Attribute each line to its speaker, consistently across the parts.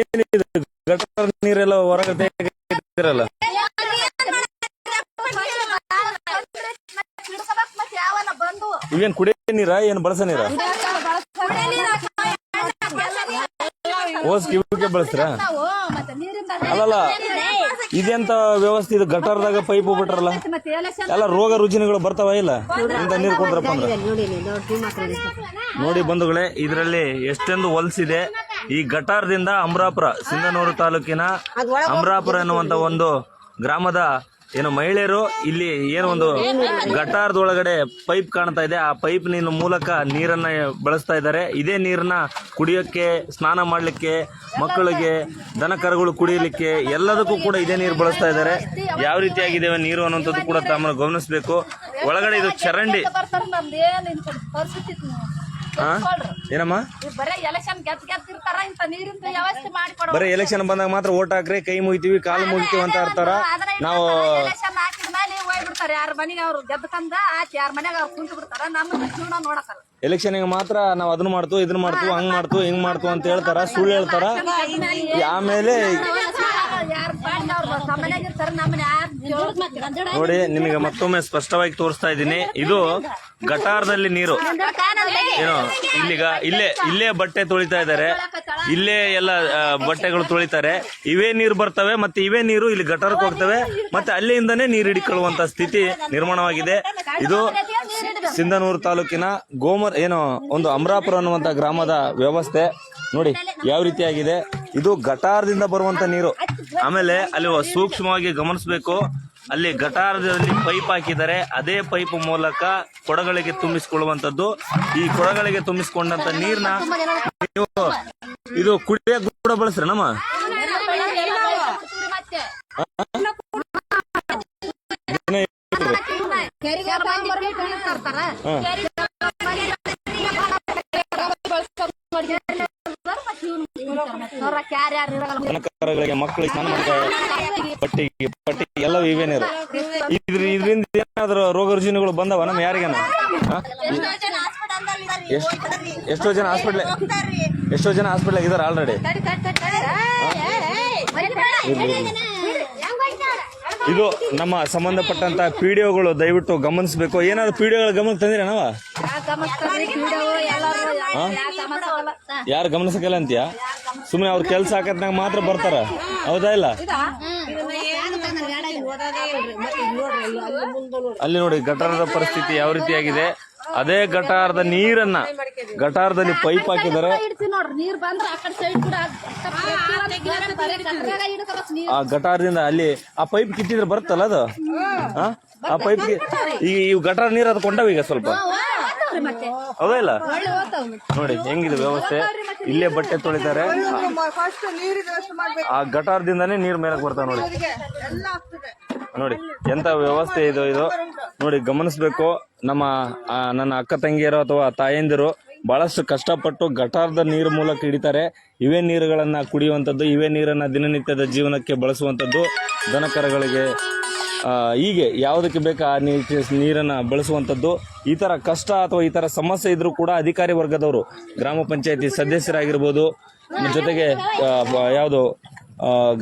Speaker 1: ಏನಿದೆ? ಗಟರ್ ನೀರೆಲ್ಲ
Speaker 2: ಹೊರಗಡೆ ಬಂದು
Speaker 1: ಇವೇನ್ ಕುಡಿಯೋ ನೀರ? ಏನ್ ಬಳಸ ನೀರ? ಓಸ್ ಕಿವಿಗೆ ಬಳಸ್ತೀರಾ? ಅಲ್ಲಲ್ಲ, ಇದೆಂತ ವ್ಯವಸ್ಥೆ ಇದು? ಗಟರ್ದಾಗ ಪೈಪ್ ಬಿಟ್ರಲ್ಲ ಎಲ್ಲ ರೋಗ ರುಜಿನಗಳು ಬರ್ತಾವ ಇಲ್ಲ? ಇಂತ ನೀರು ಕೊಡ್ತಾರಪ್ಪ ಅಂದ್ರೆ? ನೋಡಿ ಬಂಧುಗಳೇ, ಇದರಲ್ಲಿ ಎಷ್ಟೊಂದು ಹೊಲ್ಸಿದೆ ಈ ಗಟಾರದಿಂದ ಅಮರಾಪುರ ಸಿಂಧನೂರು ತಾಲೂಕಿನ ಅಮರಾಪುರ ಎನ್ನುವಂತ ಒಂದು ಗ್ರಾಮದ ಏನು ಮಹಿಳೆಯರು ಇಲ್ಲಿ ಏನು ಒಂದು ಗಟಾರದೊಳಗಡೆ ಪೈಪ್ ಕಾಣ್ತಾ ಇದೆ. ಆ ಪೈಪ್ ನಿನ್ನ ಮೂಲಕ ನೀರನ್ನ ಬಳಸ್ತಾ ಇದ್ದಾರೆ. ಇದೇ ನೀರನ್ನ ಕುಡಿಯೋಕ್ಕೆ ಸ್ನಾನ ಮಾಡಲಿಕ್ಕೆ ಮಕ್ಕಳಿಗೆ ದನ ಕರುಗಳು ಕುಡಿಯಲಿಕ್ಕೆ ಎಲ್ಲದಕ್ಕೂ ಕೂಡ ಇದೇ ನೀರು ಬಳಸ್ತಾ ಇದ್ದಾರೆ. ಯಾವ ರೀತಿಯಾಗಿದೆ ನೀರು ಅನ್ನೋಂಥದ್ದು ಕೂಡ ತಮ್ಮನ್ನು ಗಮನಿಸಬೇಕು. ಒಳಗಡೆ ಇದು ಚರಂಡಿ. ಏನಮ್ಮ?
Speaker 2: ಬರೇ ಎಲೆಕ್ಷನ್
Speaker 1: ಬಂದಾಗ ಮಾತ್ರ ಓಟ್ ಹಾಕ್ರಿ ಕೈ ಮುಗಿತೀವಿ ಕಾಲು ಮುಗಿತೀವಿ ಅಂತ ಇರ್ತಾರ ನಾವು
Speaker 2: ಎಲೆಕ್ಷನ್ ಹಾಕಿದ ಮೇಲೆ ಹೋಗ್ಬಿಡ್ತಾರೆ. ಯಾರ ಮನೆಗೆ ಅವ್ರು ಗೆದ್ದಕಂದ ಆಚೆ ಯಾರ ಮನೆಗೆ ಅವ್ರು ಕುಂತು ಬಿಡ್ತಾರ ನಮ್ಮ ಜೀವನ ನೋಡಕಲ್ಲ.
Speaker 1: ಎಲೆಕ್ಷನ್ಗೆ ಮಾತ್ರ ನಾವ್ ಅದನ್ನ ಮಾಡ್ತು ಇದನ್ನ ಮಾಡ್ತು ಹಂಗ್ ಮಾಡ್ತು ಹಿಂಗ್ ಮಾಡ್ತು ಅಂತ ಹೇಳ್ತಾರ ಸುಳ್ಳು ಹೇಳ್ತಾರ. ಆಮೇಲೆ ನೋಡಿ ನಿಮಗೆ ಮತ್ತೊಮ್ಮೆ ಸ್ಪಷ್ಟವಾಗಿ ತೋರಿಸ್ತಾ ಇದ್ದೀನಿ. ಇದು ಗಟಾರದಲ್ಲಿ ನೀರು. ಏನು ಇಲ್ಲಿಗ ಇಲ್ಲೇ ಇಲ್ಲೇ ಬಟ್ಟೆ ತೊಳಿತಾ ಇದ್ದಾರೆ. ಇಲ್ಲೇ ಎಲ್ಲ ಬಟ್ಟೆಗಳು ತೊಳಿತಾರೆ. ಇವೇ ನೀರು ಬರ್ತವೆ ಮತ್ತೆ ಇವೇ ನೀರು ಇಲ್ಲಿ ಗಟಾರಕ್ಕೆ ಹೋಗ್ತವೆ. ಮತ್ತೆ ಅಲ್ಲಿಂದನೇ ನೀರು ಹಿಡಿಕೊಳ್ಳುವಂತ ಸ್ಥಿತಿ ನಿರ್ಮಾಣವಾಗಿದೆ. ಇದು ಸಿಂಧನೂರು ತಾಲೂಕಿನ ಗೋಮರ್ ಏನು ಒಂದು ಅಮರಾಪುರ ಅನ್ನುವಂತ ಗ್ರಾಮದ ವ್ಯವಸ್ಥೆ. ನೋಡಿ ಯಾವ ರೀತಿಯಾಗಿದೆ. ಇದು ಗಟಾರದಿಂದ ಬರುವಂತ ನೀರು. ಆಮೇಲೆ ಅಲ್ಲಿ ಸೂಕ್ಷ್ಮವಾಗಿ ಗಮನಿಸಬೇಕು. ಅಲ್ಲಿ ಗಟಾರದಲ್ಲಿ ಪೈಪ್ ಹಾಕಿದ್ದಾರೆ ಅದೇ ಪೈಪ್ ಮೂಲಕ ಕೊಡಗಳಿಗೆ ತುಂಬಿಸಿಕೊಳ್ಳುವಂತದ್ದು ಈ ಕೊಡಗಳಿಗೆ ತುಂಬಿಸಿಕೊಂಡಂತ ನೀರ್ನ ನೀವು ಇದು ಕುಡಿಯ ಕೂಡ ಬಳಸ್ರಿ ನಮ್ಮ.
Speaker 2: ಮತ್ತೆ
Speaker 1: ಮಕ್ಕಳಿಗೆ ಸ್ನಾನ ಮಾಡ್ತಾರೆ. ಪಟ್ಟಿ ಪಟ್ಟಿ ಎಲ್ಲ ಇವೇ ನೀರು ಇದ್ರ ಇದರಿಂದ ಏನಾದ್ರು ರೋಗ ರುಜಿನಗಳು ಬಂದವ ನಮ್ಮ ಯಾರಿಗೇನ? ಎಷ್ಟ್- ಎಷ್ಟೋ ಜನ ಹಾಸ್ಪಿಟ್ಲ್ ಎಷ್ಟೋ ಜನ ಹಾಸ್ಪಿಟ್ಲ್ ಇದಾರೆ ಆಲ್ರೆಡಿ ಇದು ನಮ್ಮ ಸಂಬಂಧಪಟ್ಟಂತ ಪಿಡಿಒಗಳು ದಯವಿಟ್ಟು ಗಮನಿಸಬೇಕು. ಏನಾದ್ರು ಪಿಡಿಒಗಳು ಗಮನಕ್ಕೆ ತಂದಿರ ನಾವ? ಯಾರು ಗಮನಿಸಕಲ್ಲ ಅಂತೀಯ? ಸುಮ್ಮನೆ ಅವ್ರ ಕೆಲಸ ಹಾಕತ್ನಾಗ ಮಾತ್ರ ಬರ್ತಾರ. ಹೌದಾ ಇಲ್ಲ? ಅಲ್ಲಿ ನೋಡಿ, ಗಟಾರದ ಪರಿಸ್ಥಿತಿ ಯಾವ ರೀತಿಯಾಗಿದೆ? ಅದೇ ಗಟಾರದ ನೀರನ್ನ, ಗಟಾರದಲ್ಲಿ ಪೈಪ್ ಹಾಕಿದ್ದಾರೆ.
Speaker 2: ಆ
Speaker 1: ಗಟಾರದಿಂದ ಅಲ್ಲಿ ಆ ಪೈಪ್ ಕಿತ್ತಿದ್ರೆ ಬರುತ್ತಲ್ಲ ಅದು? ಆ? ಪೈಪ್ ಈ ಗಟಾರ ನೀರು ಅದು ಕೊಂಡವ ಈಗ ಸ್ವಲ್ಪ.
Speaker 2: ಮತ್ತೆ
Speaker 1: ಇಲ್ಲ? ನೋಡಿ ಹೆಂಗಿದೆ ವ್ಯವಸ್ಥೆ? ಇಲ್ಲೇ ಬಟ್ಟೆ ತೊಳಿತಾರೆ.
Speaker 3: ಫಸ್ಟ್ ನೀರಿನ ವ್ಯವಸ್ಥೆ ಮಾಡ್ಬೇಕು
Speaker 1: ಆ ಗಟಾರದಿಂದಾನೇ ನೀರ್ ಮೇಲಕ್ಕೆ ಬರ್ತಾವ ನೋಡಿ.
Speaker 3: ಎಲ್ಲ ಆಗ್ತದೆ
Speaker 1: ನೋಡಿ ಎಂತ ವ್ಯವಸ್ಥೆ ಇದು ಇದು. ನೋಡಿ ಗಮನಿಸಬೇಕು. ನಮ್ಮ ಆ, ನನ್ನ ಅಕ್ಕ ತಂಗಿಯರು ಅಥವಾ ತಾಯಂದಿರು ಬಹಳಷ್ಟು ಕಷ್ಟಪಟ್ಟು ಗಟಾರದ ನೀರು ಮೂಲಕ ಹಿಡಿತಾರೆ. ಇವೇ ನೀರುಗಳನ್ನ ಕುಡಿಯುವಂಥದ್ದು ಇವೇ ನೀರನ್ನ ದಿನನಿತ್ಯದ ಜೀವನಕ್ಕೆ ಬಳಸುವಂಥದ್ದು ದನಕರಗಳಿಗೆ ಹೀಗೆ ಯಾವುದಕ್ಕೆ ಬೇಕಾ ಆ ನೀರು ನೀರನ್ನು ಬಳಸುವಂಥದ್ದು? ಈ ಥರ ಕಷ್ಟ ಅಥವಾ ಈ ಥರ ಸಮಸ್ಯೆ ಇದ್ದರೂ ಕೂಡ ಅಧಿಕಾರಿ ವರ್ಗದವರು, ಗ್ರಾಮ ಪಂಚಾಯತಿ ಸದಸ್ಯರಾಗಿರ್ಬೋದು, ಜೊತೆಗೆ ಯಾವುದು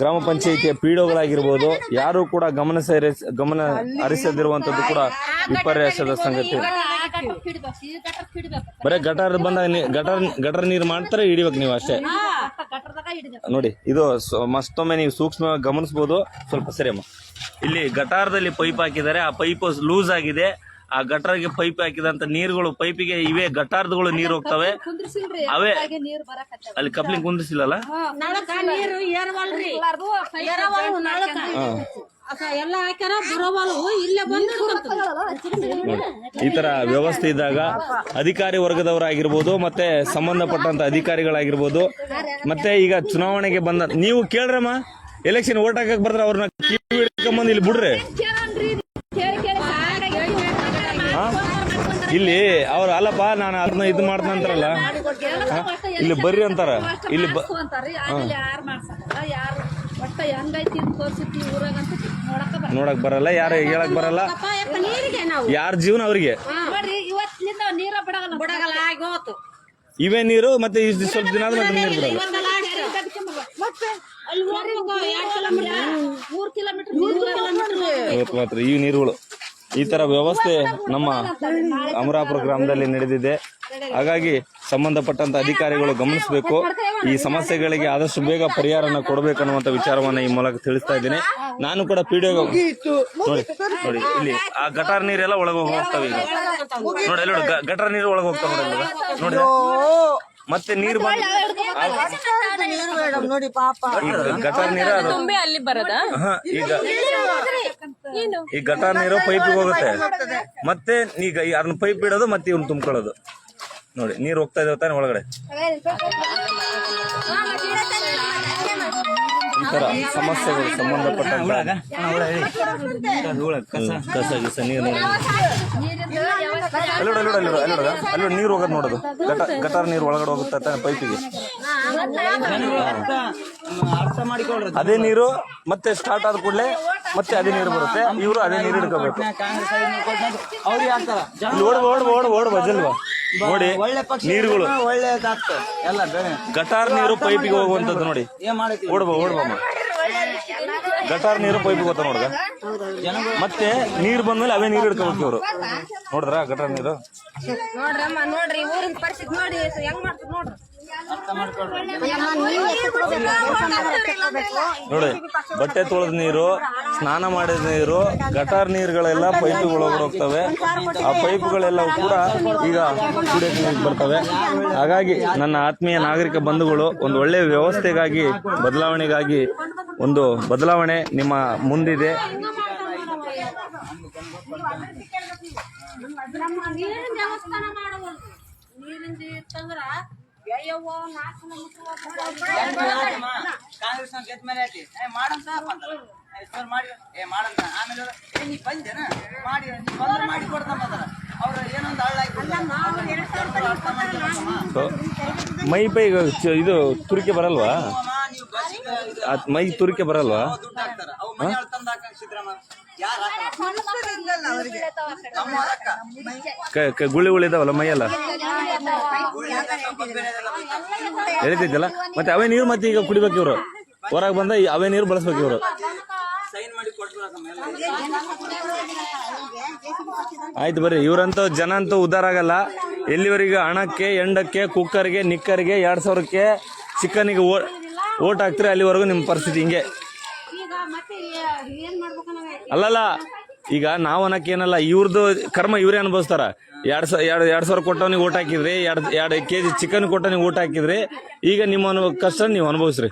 Speaker 1: ಗ್ರಾಮ ಪಂಚಾಯಿತಿಯ ಪಿಡಿಒಗಳಾಗಿರ್ಬೋದು ಯಾರು ಕೂಡ ಗಮನ ಸೇರಿ, ಗಮನ ಹರಿಸದಿರುವಂತದ್ದು ಕೂಡ ವಿಪರ್ಯಾಸದ ಸಂಗತಿ. ಬರೀ ಗಟಾರ ಬಂದಾಗ ಗಟಾರ್, ಗಟರ್ ನೀರು ಮಾಡ್ತಾರೆ, ಹಿಡಿಬೇಕು ನೀವು ಅಷ್ಟೇ. ನೋಡಿ, ಇದು ಮತ್ತೊಮ್ಮೆ ನೀವು ಸೂಕ್ಷ್ಮವಾಗಿ ಗಮನಿಸಬಹುದು ಸ್ವಲ್ಪ ಸರಿ ಅಮ್ಮ. ಇಲ್ಲಿ ಗಟಾರದಲ್ಲಿ ಪೈಪ್ ಹಾಕಿದ್ದಾರೆ, ಆ ಪೈಪ್ ಲೂಸ್ ಆಗಿದೆ. ಆ ಗಟಾರ್ಗೆ ಪೈಪ್ ಹಾಕಿದಂತ ನೀರುಗಳು ಪೈಪಿಗೆ ಇವೇ ಗಟಾರದಗಳು ನೀರು ಹೋಗ್ತವೆ ಅವೇ
Speaker 2: ಹಾಗೆ ನೀರ್ ಬರಕತ್ತ
Speaker 1: ಅಲ್ಲಿ ಕಪ್ಲಿಂಗ್
Speaker 4: ಬಂದು
Speaker 1: ಈ ತರ ವ್ಯವಸ್ಥೆ ಇದ್ದಾಗ ಅಧಿಕಾರಿ ವರ್ಗದವರಾಗಿರ್ಬೋದು ಮತ್ತೆ ಸಂಬಂಧಪಟ್ಟಂತ ಅಧಿಕಾರಿಗಳಾಗಿರ್ಬೋದು ಮತ್ತೆ ಈಗ ಚುನಾವಣೆಗೆ ಬಂದ ನೀವು ಕೇಳ್ರಮ್ಮ ಎಲೆಕ್ಷನ್ ಓಟ್ ಹಾಕಕ್ ಬರ್ದ್ರೆ ಅವ್ರನ್ನ ಇಲ್ಲಿ ಬಿಡ್ರಿ ಇಲ್ಲಿ ಅವ್ರು ಅಲ್ಲಪ್ಪ ನಾನು ಅದನ್ನ ಇದು ಮಾಡ್ತಾರಂತಾರಲ್ಲ ಇಲ್ಲಿ ಬರ್ರಿ ಅಂತಾರ. ಇಲ್ಲಿ
Speaker 2: ನೋಡಕ್
Speaker 1: ಬರಲ್ಲ ಯಾರು ಹೇಳಕ್ ಬರಲ್ಲ. ಯಾರ ಜೀವನ ಅವ್ರಿಗೆ? ಇವೇ ನೀರು ಮತ್ತೆ ಸ್ವಲ್ಪ ದಿನ ಆದ್ಮೇಲೆ ನೀರು ಕಿಲೋಮೀಟರ್ ಈ ನೀರುಗಳು. ಈ ತರ ವ್ಯವಸ್ಥೆ ನಮ್ಮ ಅಮರಾಪುರ ಗ್ರಾಮದಲ್ಲಿ ನಡೆದಿದೆ. ಹಾಗಾಗಿ ಸಂಬಂಧಪಟ್ಟಂತ ಅಧಿಕಾರಿಗಳು ಗಮನಿಸಬೇಕು. ಈ ಸಮಸ್ಯೆಗಳಿಗೆ ಆದಷ್ಟು ಬೇಗ ಪರಿಹಾರನ ಕೊಡಬೇಕನ್ನುವಂತ ವಿಚಾರವನ್ನ ಈ ಮೂಲಕ ತಿಳಿಸ್ತಾ ಇದ್ದೀನಿ. ನಾನು ಕೂಡ ಪಿಡಿಒ ನೋಡಿ ನೋಡಿ ಇಲ್ಲಿ ಆ ಗಟಾರ್ ನೀರೆಲ್ಲ ಒಳಗೆ ಹೋಗ್ತಾವೆ ಈಗ. ನೋಡಿ ನೋಡಿ ಗಟಾರ ನೀರು ಒಳಗೆ ಹೋಗ್ತಾವೆ ನೋಡಿ ನೋಡಿ. ಮತ್ತೆ ನೀರು ಬಂದು
Speaker 3: ನೀರು ನೀರ ನೋಡಿ ಪಾಪ.
Speaker 1: ಈಗ ಗಟಾರ್ ನೀರು
Speaker 5: ತುಂಬಿ ಅಲ್ಲಿ ಬರೋದಾ?
Speaker 1: ಈಗ ಈ ಗಟಾರ್ ನೀರು ಪೈಪ್ ಹೋಗುತ್ತೆ ಮತ್ತೆ ಈಗ ಅದನ್ನ ಪೈಪ್ ಇಡೋದು ಮತ್ತೆ ಇವ್ನ ತುಂಬ್ಕೊಳ್ಳೋದು. ನೋಡಿ ನೀರು ಹೋಗ್ತಾ ಇದಾವೆ ತಾನೆ ಒಳಗಡೆ. ಈ ತರ ಸಮಸ್ಯೆಗಳು ಸಂಬಂಧಪಟ್ಟ ಕಸ ಗಿಸ ನೀರು ನೋಡಿ ಅಲ್ಲಿ ನೋಡು, ಅಲ್ಲಿ ನೋಡು, ಅಲ್ಲಿ ನೋಡು, ಅಲ್ಲಿ ನೋಡು, ಅಲ್ಲಿ ನೋಡು, ನೀರು ಹೋಗೋದು ನೋಡೋದು. ಗಟ ಗಟಾರ್ ನೀರು ಒಳಗಡೆ ಹೋಗುತ್ತೆ ತಾನೆ ಪೈಪಿಗೆ. ಅದೇ ನೀರು ಮತ್ತೆ ಸ್ಟಾರ್ಟ್ ಆದ ಕೂಡಲೇ ಮತ್ತೆ ಅದೇ ನೀರು ಬರುತ್ತೆ. ಇವರು ಅದೇ ನೀರು ಹಿಡ್ಕೋಬೇಕು.
Speaker 6: ಕಾಂಗ್ರೆಸ್ ಅವ್ರಿಗೆ ಹಾಕ್ತಾರ
Speaker 1: ಇಲ್ಲಿ ಓಡ್ ಓಡ್ ಓಡ್ ಓಡ್ ಬಜಲ್ವಾ ನೋಡಿ
Speaker 6: ಒಳ್ಳೆ ಪಕ್ಷ
Speaker 1: ನೀರುಗಳು.
Speaker 6: ಒಳ್ಳೇದಾಗ್ತ ಎಲ್ಲ ಬೆಳೆ
Speaker 1: ಗಟಾರ್ ನೀರು ಪೈಪಿಗೆ ಹೋಗುವಂತದ್ದು ನೋಡಿ. ಓಡ್ಬಾ ಓಡ್ಬಮ್ಮ ಗಟಾರ್ ನೀರು ಪೈಪಿಗೆ ಹೋಗ್ತಾ ನೋಡ್ದ ಮತ್ತೆ ನೀರು ಬಂದ್ಮೇಲೆ ಅವೇ ನೀರು ಹಿಡ್ಕೋಬೇಕು ಇವರು. ನೋಡಿದ್ರ ಗಟಾರ್ ನೀರು?
Speaker 2: ನೋಡ್ರಮ್ಮ ನೋಡ್ರಿ ಊರಿನ ಪರಿಸ್ಥಿತಿ ನೋಡಿ ಹೆಂಗ್ ಮಾಡ್ತಾರೆ ನೋಡ್ರಿ.
Speaker 1: ನೋಡಿ, ಬಟ್ಟೆ ತೊಳೆದ ನೀರು, ಸ್ನಾನ ಮಾಡಿದ ನೀರು, ಗಟಾರ್ ನೀರುಗಳೆಲ್ಲ ಒಳಗಡೆ ಹೋಗ್ತವೆ. ಆ ಪೈಪ್ಗಳೆಲ್ಲವೂ ಕೂಡ ಈಗ ಕುಡಿಯಕ್ಕೆ ನೀರು ಬರ್ತವೆ. ಹಾಗಾಗಿ ನನ್ನ ಆತ್ಮೀಯ ನಾಗರಿಕ ಬಂಧುಗಳು, ಒಂದು ಒಳ್ಳೆ ವ್ಯವಸ್ಥೆಗಾಗಿ, ಬದಲಾವಣೆಗಾಗಿ ಒಂದು ಬದಲಾವಣೆ ನಿಮ್ಮ ಮುಂದಿದೆ.
Speaker 4: ನೀರಿನ ದೇವಸ್ಥಾನ ಮಾಡುವಲ್ರು. ನೀರಿಂದ ಇತ್ತಂದ್ರ
Speaker 6: ಕಾಂಗ್ರೆಸ್ ಗೆದ್ದ ಮೇಲೆ ಐತಿ ಮಾಡಂತ ಮಾಡಿ. ಏ ಮಾಡಂತ. ಆಮೇಲೆ ಏ ನೀ ಬಂದೇನ? ಮಾಡಿ ನೀ ಬಂದ್ರೆ ಮಾಡಿ ಕೊಡ್ತಾನ ಅವ್ರ ಏನೊಂದು
Speaker 1: ಹಳ್ಳಾಗಿ ಮೈ ಪೈ ಚ- ಇದು ತುರಿಕೆ ಬರಲ್ವಾ? ಮೈ ತುರಿಕೆ ಬರಲ್ವಾ? ಗುಳಿ ಉಳಿದಾವಲ್ಲ ಮೈಯೆಲ್ಲ ಹೇಳ್ತಿದ್ದಲ್ಲ ಮತ್ತೆ ಅವೇ ನೀರು ಮತ್ತೆ ಈಗ ಕುಡಿಬೇಕು ಇವರು. ಹೊರಗೆ ಬಂದ ಈ ಅವೇ ನೀರು ಬಳಸ್ಬೇಕು ಇವರು. ಆಯ್ತು ಬರ್ರಿ ಇವರಂತೂ ಜನ ಅಂತೂ ಉದ್ಧಾರ ಆಗಲ್ಲ. ಎಲ್ಲಿವರೆಗೆ ಹಣಕ್ಕೆ ಎಂಡಕ್ಕೆ ಕುಕ್ಕರ್ಗೆ ನಿಕ್ಕರ್ಗೆ ಎರಡು ಸಾವಿರಕ್ಕೆ ಚಿಕನ್ಗೆ ಓಟ್ ಹಾಕ್ತಾರೆ? ಅಲ್ಲಿವರೆಗೂ ನಿಮ್ಮ ಪರಿಸ್ಥಿತಿ ಹಿಂಗೆ
Speaker 4: ಈಗ ಮತ್ತೆ ಏನ್ ಮಾಡ್ಬೇಕನ್ನ
Speaker 1: ಅಲ್ಲಲ್ಲ, ಈಗ ನಾವು ಅನ್ನಕ್ಕೇನಲ್ಲ ಇವ್ರದ್ದು ಕರ್ಮ ಇವರೇ ಅನುಭವಿಸ್ತಾರ. ಎರಡ್ ಸಾವಿರ ಎರಡ್ ಎರಡ್ ಸಾವಿರ ಕೊಟ್ಟವನಿಗೆ ಓಟ್ ಹಾಕಿದ್ರಿ, ಎರಡ್ ಎರಡ್ ಕೆಜಿ ಚಿಕನ್ ಕೊಟ್ಟವನಿಗೆ ಓಟ್ ಹಾಕಿದ್ರಿ, ಈಗ ನಿಮ್ಮ ಅನುಭವ ಕಷ್ಟ ನೀವು ಅನುಭವಿಸ್ರಿ.